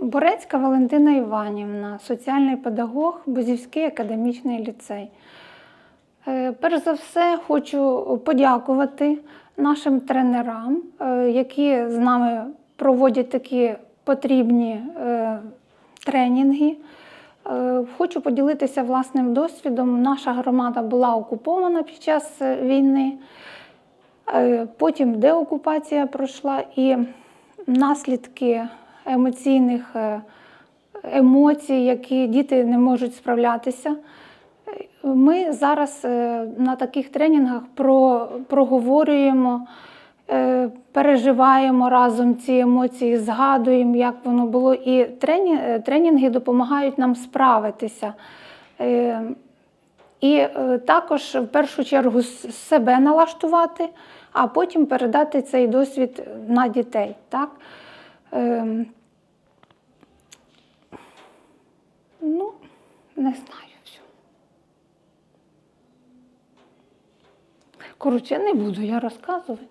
Борецька Валентина Іванівна, соціальний педагог, Бузівський академічний ліцей. Е, Перш за все, хочу подякувати нашим тренерам, е, які з нами проводять такі потрібні е, тренінги. Хочу поділитися власним досвідом. Наша громада була окупована під час війни. Потім деокупація пройшла і наслідки емоційних е, емоцій, які діти не можуть справлятися. Ми зараз е, на таких тренінгах про, проговорюємо, е, переживаємо разом ці емоції, згадуємо, як воно було. І трені, тренінги допомагають нам справитися. І також в першу чергу себе налаштувати, а потім передати цей досвід на дітей. Так? Не знаю. Все. Коротше, не буду я розказувати.